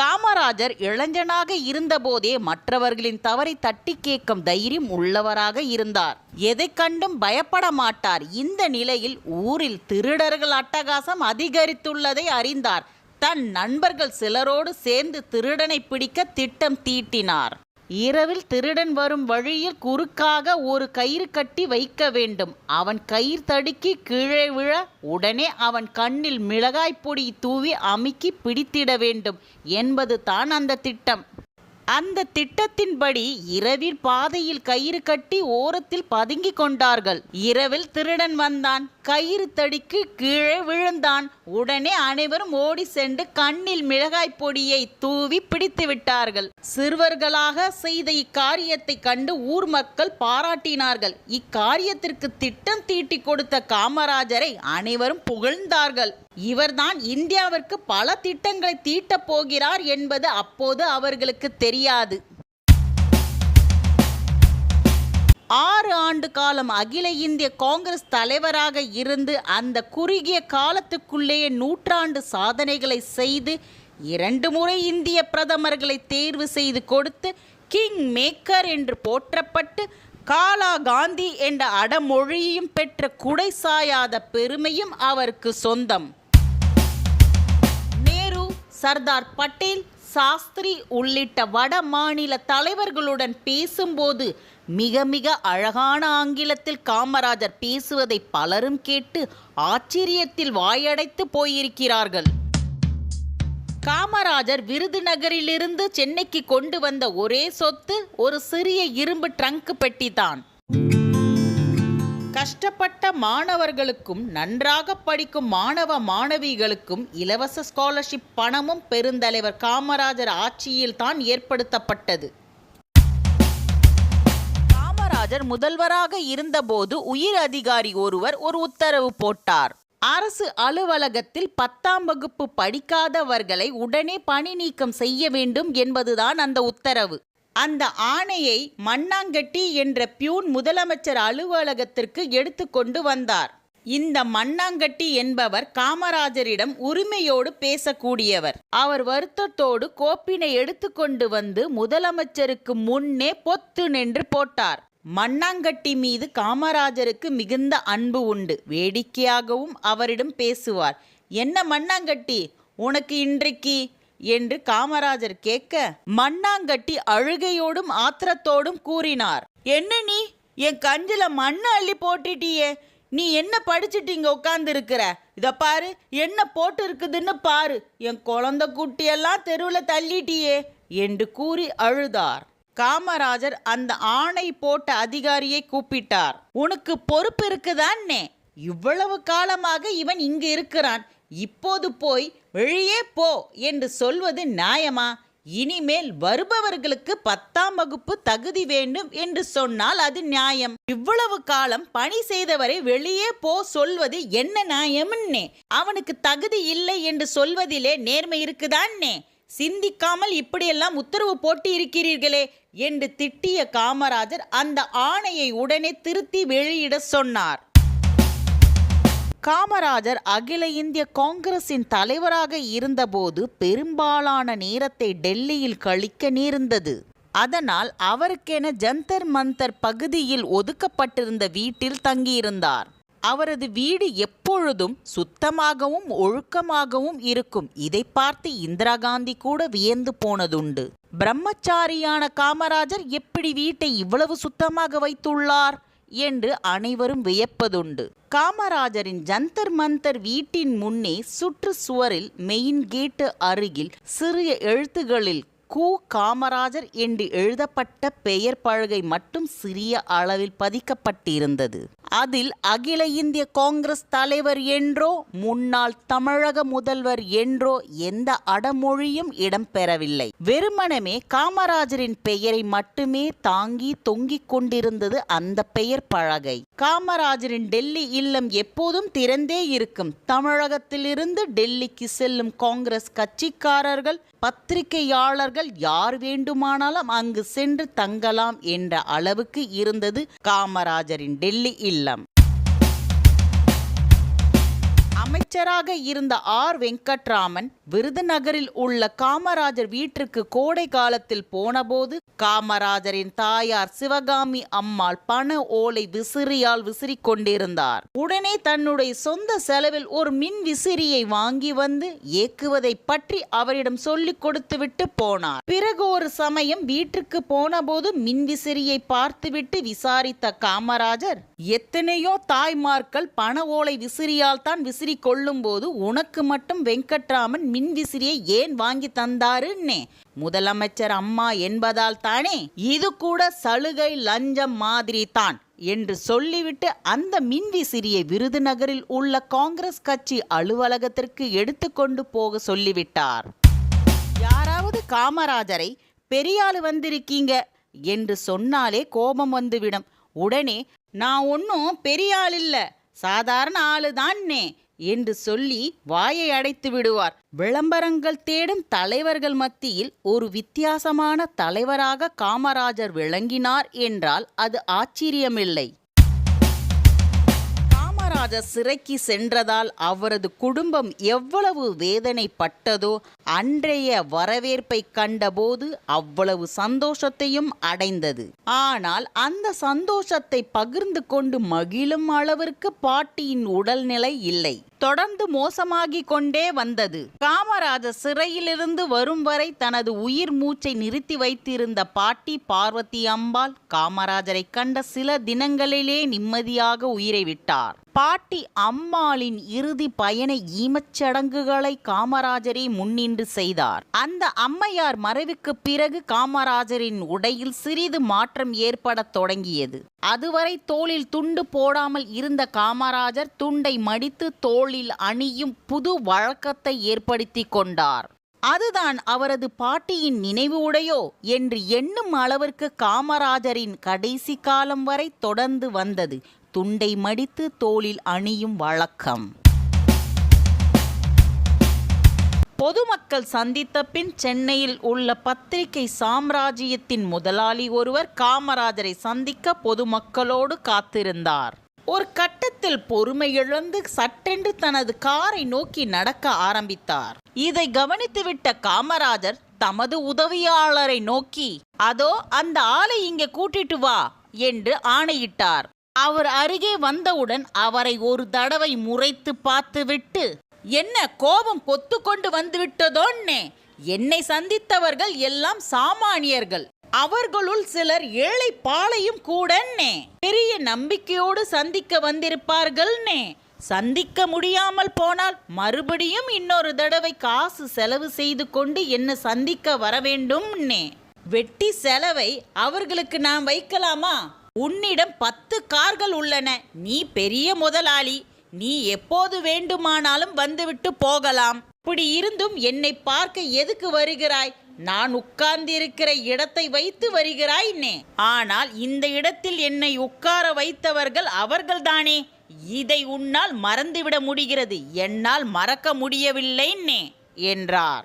காமராஜர் இளைஞனாக இருந்தபோதே மற்றவர்களின் தவறை தட்டி கேட்கும் தைரியம் உள்ளவராக இருந்தார். எதை கண்டும் பயப்பட மாட்டார். இந்த நிலையில் ஊரில் திருடர்கள் அட்டகாசம் அதிகரித்துள்ளதை அறிந்தார். தன் நண்பர்கள் சிலரோடு சேர்ந்து திருடனை பிடிக்க திட்டம் தீட்டினார். இரவில் திருடன் வரும் வழியில் குறுக்காக ஒரு கயிறு கட்டி வைக்க வேண்டும். அவன் கயிறு தடுக்கி கீழே விழ உடனே அவன் கண்ணில் மிளகாய் பொடி தூவி அமுக்கி பிடித்திட வேண்டும். என்பது தான் அந்த திட்டம். அந்த திட்டத்தின்படி இரவில் பாதையில் கயிறு கட்டி ஓரத்தில் பதுங்கிக் கொண்டார்கள். இரவில் திருடன் வந்தான். கயிறு தடிக்கு கீழே விழுந்தான். உடனே அனைவரும் ஓடி சென்று கண்ணில் மிளகாய் பொடியை தூவி பிடித்து விட்டார்கள். சிறுவர்களாக செய்த இக்காரியத்தை கண்டு ஊர் மக்கள் பாராட்டினார்கள். இக்காரியத்திற்கு திட்டம் தீட்டி கொடுத்த காமராஜரை அனைவரும் புகழ்ந்தார்கள். இவர்தான் இந்தியாவிற்கு பல திட்டங்களை தீட்டப் போகிறார் என்பது அப்போது அவர்களுக்கு தெரியாது. ஆறு ஆண்டு காலம் அகில இந்திய காங்கிரஸ் தலைவராக இருந்து அந்த குறுகிய காலத்துக்குள்ளேயே நூற்றாண்டு சாதனைகளை செய்து இரண்டு முறை இந்திய பிரதமர்களை தேர்வு செய்து கொடுத்து கிங் மேக்கர் என்று போற்றப்பட்டு காலா காந்தி என்ற அடமொழியையும் பெற்ற குடை சாயாத பெருமையும் அவருக்கு சொந்தம். சர்தார் பட்டேல் சாஸ்திரி உள்ளிட்ட வட மாநில தலைவர்களுடன் பேசும்போது மிக மிக அழகான ஆங்கிலத்தில் காமராஜர் பேசுவதை பலரும் கேட்டு ஆச்சரியத்தில் வாயடைத்து போயிருக்கிறார்கள். காமராஜர் விருதுநகரிலிருந்து சென்னைக்கு கொண்டு வந்த ஒரே சொத்து ஒரு சிறிய இரும்பு ட்ரங்க் பெட்டிதான். கஷ்டப்பட்ட மாணவர்களுக்கும் நன்றாக படிக்கும் மாணவ மாணவிகளுக்கும் இலவச ஸ்காலர்ஷிப் பணமும் பெருந்தலைவர் காமராஜர் ஆட்சியில் தான் ஏற்படுத்தப்பட்டது. காமராஜர் முதல்வராக இருந்தபோது உயிர் அதிகாரி ஒருவர் ஒரு உத்தரவு போட்டார். அரசு அலுவலகத்தில் பத்தாம் வகுப்பு படிக்காதவர்களை உடனே பணி நீக்கம் செய்ய வேண்டும் என்பதுதான் அந்த உத்தரவு. அந்த ஆணையை மண்ணாங்கட்டி என்ற பியூன் முதலமைச்சர் அலுவலகத்திற்கு எடுத்துக்கொண்டு வந்தார். இந்த மண்ணாங்கட்டி என்பவர் காமராஜரிடம் உரிமையோடு பேசக்கூடியவர். அவர் வருத்தத்தோடு கோப்பினை எடுத்துக்கொண்டு வந்து முதலமைச்சருக்கு முன்னே பொத்து நின்று போட்டார். மண்ணாங்கட்டி மீது காமராஜருக்கு மிகுந்த அன்பு உண்டு. வேடிக்கையாகவும் அவரிடம் பேசுவார். என்ன மண்ணாங்கட்டி? உனக்கு இன்றைக்கு என்று காமராஜர் கேட்க மண்ணாங்கட்டி அழுகையோடும் ஆத்திரத்தோடும் கூறினார். என்ன நீ? என் கஞ்சில மண்ணை அள்ளி போட்டுட்டியே. நீ என்ன படிச்சுட்டு இங்க உட்கார்ந்து இருக்கிற இத பாரு என்ன போட்டு இருக்குதுன்னு பாரு. என் குழந்தை குட்டியெல்லாம் தெருவில் தள்ளிட்டியே என்று கூறி அழுதார். காமராஜர் அந்த ஆணை போட்ட அதிகாரியை கூப்பிட்டார். உனக்கு பொறுப்பு இருக்குதான்னே? இவ்வளவு காலமாக இவன் இங்கு இருக்கிறான். இப்போது போய் வெளியே போ என்று சொல்வது நியாயமா? இனிமேல் வருபவர்களுக்கு பத்தாம் வகுப்பு தகுதி வேண்டும் என்று சொன்னால் அது நியாயம். இவ்வளவு காலம் பணி செய்தவரை வெளியே போ சொல்வது என்ன நியாயம்னே அவனுக்கு தகுதி இல்லை என்று சொல்வதிலே நேர்மை இருக்குதான்னே? சிந்திக்காமல் இப்படியெல்லாம் உத்தரவு போட்டு இருக்கிறீர்களே என்று திட்டிய காமராஜர் அந்த ஆணையை உடனே திருத்தி வெளியிட சொன்னார். காமராஜர் அகில இந்திய காங்கிரசின் தலைவராக இருந்தபோது பெரும்பாலான நேரத்தை டெல்லியில் கழிக்க நேர்ந்தது. அதனால் அவருக்கென ஜந்தர் மந்தர் பகுதியில் ஒதுக்கப்பட்டிருந்த வீட்டில் தங்கியிருந்தார். அவரது வீடு எப்பொழுதும் சுத்தமாகவும் ஒழுக்கமாகவும் இருக்கும். இதை பார்த்து இந்திரா காந்தி கூட வியந்து போனதுண்டு. பிரம்மச்சாரியான காமராஜர் எப்படி வீட்டை இவ்வளவு சுத்தமாக வைத்துள்ளார்? என்று அனைவரும் வியப்பதுண்டு. காமராஜரின் ஜந்தர் மந்தர் வீட்டின் முன்னே சுற்று சுவரில் மெயின் கேட்டு அருகில் சிறிய எழுத்துகளில் கு காமராஜர் என்று எழுதப்பட்ட பெயர் பலகை மட்டும் சிறிய அளவில் பதிக்கப்பட்டிருந்தது. அதில் அகில இந்திய காங்கிரஸ் தலைவர் என்றோ முன்னாள் தமிழக முதல்வர் என்றோ எந்த அடமொழியும் இடம்பெறவில்லை. வெறுமனமே காமராஜரின் பெயரை மட்டுமே தாங்கி தொங்கிக் கொண்டிருந்தது அந்த பெயர் பழகை. காமராஜரின் டெல்லி இல்லம் எப்போதும் திறந்தே இருக்கும். தமிழகத்திலிருந்து டெல்லிக்கு செல்லும் காங்கிரஸ் கட்சிக்காரர்கள் பத்திரிகையாளர்கள் யார் வேண்டுமானாலும் அங்கு சென்று தங்கலாம் என்ற அளவுக்கு இருந்தது காமராஜரின் டெல்லி இல்லம். அமைச்சராக இருந்த ஆர். வெங்கட்ராமன் விருதுநகரில் உள்ள காமராஜர் வீட்டிற்கு கோடை காலத்தில் போனபோது காமராஜரின் தாயார் சிவகாமி அம்மாள் பண ஓலை விசிறியால் விசிறிக் கொண்டிருந்தார் உடனே தன்னுடைய சொந்த செலவில் ஒரு மின் விசிறியை வாங்கி வந்து இயக்குவதை பற்றி அவரிடம் சொல்லிக் கொடுத்துவிட்டு போனார். பிறகு ஒரு சமயம் வீட்டிற்கு போனபோது மின் விசிறியை பார்த்துவிட்டு விசாரித்த காமராஜர் எத்தனையோ தாய்மார்கள் பண ஓலை விசிறியால் தான் விசிறி கொள்ளும் போது உனக்கு மட்டும் வெங்கட்ராமன் மின் விசிறியை ஏன் வாங்கி தந்தாருன்னே? முதலமைச்சர் அம்மா என்பதால் தானே? இது கூட சலுகை லஞ்சம் மாதிரி தான் என்று சொல்லிவிட்டு அந்த மின்விசிறியை விருதுநகரில் உள்ள காங்கிரஸ் கட்சி அலுவலகத்திற்கு எடுத்துக்கொண்டு போக சொல்லிவிட்டார். யாராவது காமராஜரை பெரியாள் வந்திருக்கீங்க என்று சொன்னாலே கோபம் வந்துவிடும். உடனே நான் ஒன்றும் பெரிய ஆள் இல்ல சாதாரண ஆளுதான்னே என்று சொல்லி வாயை அடைத்து விடுவார். விளம்பரங்கள் தேடும் தலைவர்கள் மத்தியில் ஒரு வித்தியாசமான தலைவராக காமராஜர் விளங்கினார் என்றால் அது ஆச்சரியமில்லை. காமராஜர் சிறைக்கு சென்றதால் அவரது குடும்பம் எவ்வளவு வேதனைப்பட்டதோ அன்றைய வரவேற்பை கண்டபோது அவ்வளவு சந்தோஷத்தையும் அடைந்தது. ஆனால் அந்த சந்தோஷத்தை பகிர்ந்து கொண்டு மகிழும் அளவிற்கு பாட்டியின் உடல்நிலை இல்லை. தொடர்ந்து மோசமாகிக் கொண்டே வந்தது. காமராஜர் சிறையிலிருந்து வரும் வரை தனது உயிர் மூச்சை நிறுத்தி வைத்திருந்த பாட்டி பார்வதி அம்பாள் காமராஜரை கண்ட சில தினங்களிலே நிம்மதியாக உயிரை விட்டார். பாட்டி அம்மாளின் இறுதி பயண ஈமச்சடங்குகளை காமராஜரே முன்னின்று செய்தார். அந்த அம்மையார் மறைவுக்கு பிறகு காமராஜரின் உடையில் சிறிது மாற்றம் ஏற்படத் தொடங்கியது. அதுவரை தோளில் துண்டு போடாமல் இருந்த காமராஜர் துண்டை மடித்து தோளில் அணியும் புது வழக்கத்தை ஏற்படுத்தி கொண்டார். அதுதான் அவரது பாட்டியின் நினைவு உடையோ என்று எண்ணும் அளவிற்கு காமராஜரின் கடைசி காலம் வரை தொடர்ந்து வந்தது. துண்டை மடித்து தோளில் அணியும் வழக்கம். பொதுமக்கள் சந்தித்த பின் சென்னையில் உள்ள பத்திரிகை சாம்ராஜ்யத்தின் முதலாளி ஒருவர் காமராஜரை சந்திக்க பொதுமக்களோடு காத்திருந்தார். ஒரு கட்டத்தில் பொறுமை இழந்து சட்டென்று தனது காரை நோக்கி நடக்க ஆரம்பித்தார். இதை கவனித்துவிட்ட காமராஜர் தமது உதவியாளரை நோக்கி அதோ அந்த ஆளை இங்கே கூட்டிட்டு வா என்று ஆணையிட்டார். அவர் அருகே வந்தவுடன் அவரை ஒரு தடவை முறைத்து பார்த்துவிட்டு என்ன கோபம் பொத்து கொண்டு வந்துவிட்டதோன்னே என்னை சந்தித்தவர்கள் எல்லாம் சாமானியர்கள். அவர்களுள் சிலர் ஏழை பாளையும் கூடன்னே. பெரிய நம்பிக்கையோடு சந்திக்க வந்திருப்பார்கள்னே. சந்திக்க முடியாமல் போனால் மறுபடியும் இன்னொரு தடவை காசு செலவு செய்து கொண்டு என்ன சந்திக்க வர வேண்டும்னே வெட்டி செலவை அவர்களுக்கு நாம் வைக்கலாமா? உன்னிடம் பத்து கார்கள் உள்ளன. நீ பெரிய முதலாளி. நீ எப்போது வேண்டுமானாலும் வந்துவிட்டு போகலாம். இப்படி இருந்தும் என்னை பார்க்க எதுக்கு வருகிறாய்? நான் உட்கார்ந்திருக்கிற இடத்தை வைத்து வருகிறாய் நே. ஆனால் இந்த இடத்தில் என்னை உட்கார வைத்தவர்கள் அவர்கள்தானே. இதை உன்னால் மறந்துவிட முடிகிறது. என்னால் மறக்க முடியவில்லை நே என்றார்.